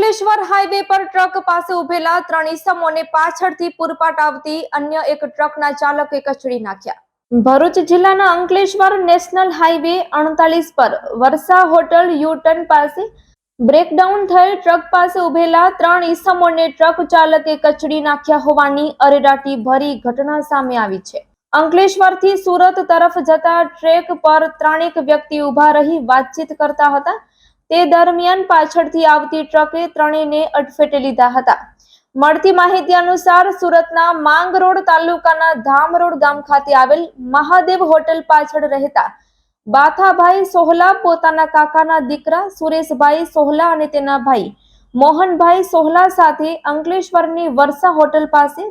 Ankleshwar highway પર truck પાસે ઉભેલા ત્રણ ઇસમોને પાછળથી પૂરપાટ આવતી અન્ય એક ટ્રકના ચાલકે કચડી નાખ્યા. ભરૂચ જિલ્લાના અંકલેશ્વર નેશનલ હાઈવે અડતાલીસ પર વર્ષા હોટલ યુટર્ન પાસે બ્રેકડાઉન થયેલ ટ્રક પાસે ઉભેલા ત્રણ ઇસમોને ટ્રક ચાલકે કચડી નાખ્યા હોવાની અરેરાટી ભરી ઘટના સામે આવી છે. અંકલેશ્વરથી સુરત તરફ જતા ટ્રેક પર ત્રણેક વ્યક્તિ ઊભા રહી વાતચીત કરતા હતા. તે દરમિયાન પાછળથી આવતી ટ્રકે ત્રણેયને અડફેટે લીધા હતા. મળતી માહિતી અનુસાર સુરતના માંગરોડ તાલુકાના ધામરોડ ગામ ખાતે આવેલ મહાદેવ હોટલ પાછળ રહેતા બાથાભાઈ સોહલા પોતાના કાકાના દીકરા સુરેશભાઈ સોહલા અને તેના ભાઈ મોહનભાઈ સોહલા સાથે અંકલેશ્વરની વર્ષા હોટલ પાસે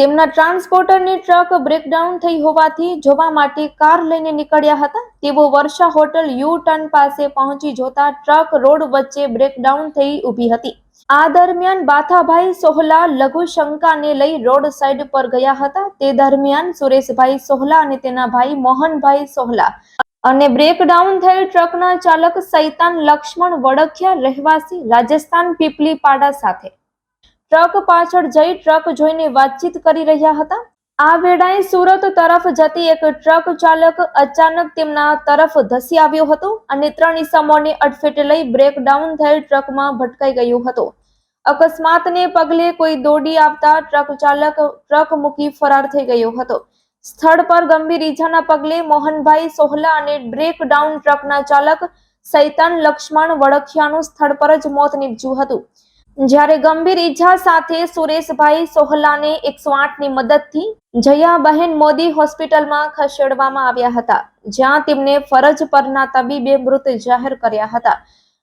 તેમના ટ્રાન્સપોર્ટરની ટ્રક બ્રેકડાઉન થઈ હોવાથી જોવા માટે કાર લઈને નીકળ્યા હતા. તેઓ વર્ષા હોટલ યુ ટર્ન પાસે પહોંચી જોતા ટ્રક રોડ વચ્ચે બ્રેકડાઉન થઈ ઊભી હતી. આ દરમિયાન બાથાભાઈ સોહલા લઘુ શંકાને લઈ રોડ સાઈડ પર ગયા હતા. તે દરમિયાન સુરેશભાઈ સોહલા અને તેના ભાઈ મોહનભાઈ સોહલા અને બ્રેકડાઉન થયેલ ટ્રકના ચાલક સૈતાન લક્ષ્મણ વડખિયા રહેવાસી રાજસ્થાન પીપલી પાડા સાથે. ટ્રક પાછળ જઈ ટ્રક જોઈને વાતચીત કરી રહ્યા હતા. આ વેળાએ સુરત તરફ જતી એક ટ્રક ચાલક અચાનક તેમના તરફ ધસી આવ્યો હતો અને ત્રણ ઈસમોને અડફેટે લઈ બ્રેકડાઉન થયેલ ટ્રકમાં ભટકાઈ ગયો હતો. અકસ્માતને પગલે કોઈ દોડી આવતા ટ્રક ચાલક ટ્રક મૂકી ફરાર થઈ ગયો હતો. સ્થળ પર ગંભીર ઈજાના પગલે મોહનભાઈ સોહલા અને બ્રેકડાઉન ટ્રકના ચાલક સૈતાન લક્ષ્મણ વડખિયાનું સ્થળ પર જ મોત નીપજ્યું હતું. જ્યારે ગંભીર ઈજા સાથે સુરેશભાઈ સોહલાને એકસો આઠની મદદથી જયાબહેન મોદી હોસ્પિટલમાં ખસેડવામાં આવ્યા હતા, જ્યાં તેમને ફરજ પરના તબીબે મૃત જાહેર કર્યા હતા.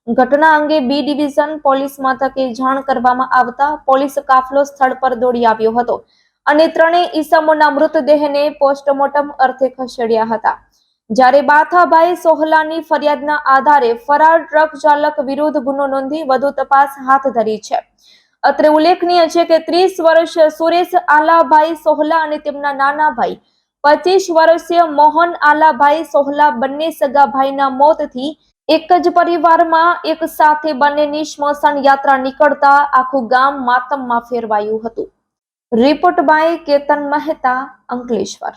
ઘટના અંગે બી ડિવિઝન પોલીસ મથકે જાણ કરવામાં આવતા પોલીસ કાફલો સ્થળ પર દોડી આવ્યો હતો અને ત્રણેય ઈસમોના મૃતદેહને પોસ્ટમોર્ટમ અર્થે ખસેડ્યા હતા. જ્યારે બાથાભાઈ સોહલાની ફરિયાદના આધારે ફરાર ટ્રક ચાલક વિરુદ્ધ ગુનો નોંધી વધુ તપાસ હાથ ધરી છે. અત્રે ઉલ્લેખનીય છે કે ત્રીસ વર્ષ સુરેશ આલાભાઈ સોહલા અને તેમના નાના ભાઈ પચીસ વર્ષીય મોહન આલાભાઈ સોહલા બંને સગા ભાઈના મોતથી એક જ પરિવારમાં એક સાથે બંનેની સ્મશાન યાત્રા નીકળતા આખું ગામ માતમમાં ફેરવાયું હતું. Report by Ketan Mehta, Ankleshwar.